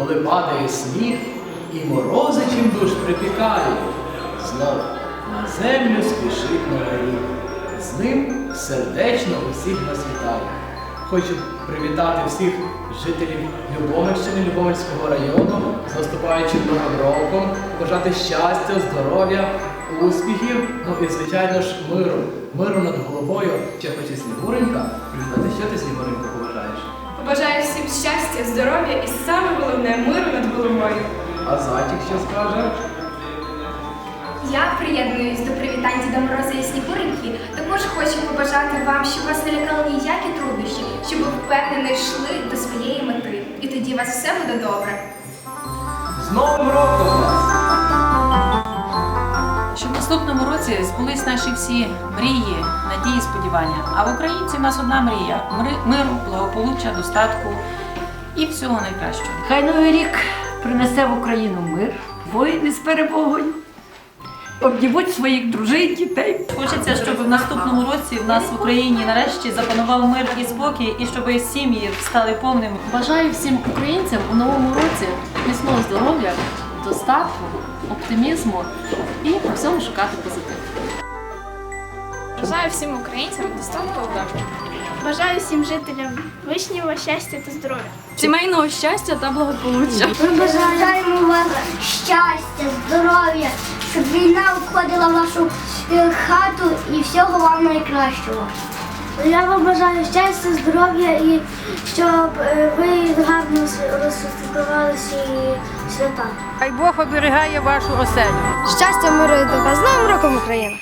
коли падає сніг і морози чим душ припікає, знов на землю спішить новий рік. З ним сердечно усіх нас вітає. Хочу привітати всіх жителів Любомирщини, Любомирського району з наступаючим новим роком, бажати щастя, здоров'я, успіхів, ну і звичайно ж миру. Миру над головою. Ще хоче Снігуренька привітати. Що ти Снігуренька Побажаю всім щастя, здоров'я і саме головне миру над головою. А Затік що скаже? Я приєднуюсь до привітань Діда Мороза і Снігуреньки. Також хочу побажати вам, щоб вас не лякали ніякі труднощі, щоб ви впевнено йшли до своєї мети. І тоді у вас все буде добре. З Новим роком наступному році збулись наші всі мрії, надії, сподівання. А в українців у нас одна мрія миру, благополуччя, достатку і всього найкращого. Хай новий рік принесе в Україну мир, воїни з перемогою, обнімуть своїх дружин, дітей. Хочеться, щоб в наступному році в нас в Україні нарешті запанував мир і спокій, і щоб сім'ї стали повними. Бажаю всім українцям у новому році міцного здоров'я, достатку, оптимізму і по всьому шукати позитив. Бажаю всім українцям достатку удачі. Бажаю всім жителям вишнього щастя та здоров'я. Сімейного щастя та благополуччя. Ми бажаємо вам щастя, здоров'я, щоб війна входила в вашу е, хату і всього вам найкращого. Я вам бажаю щастя, здоров'я і щоб е, ви гарно розсвяткували свої свята. Хай Бог оберігає вашу оселю. Щастя, миру і добра. З Новим роком Україна!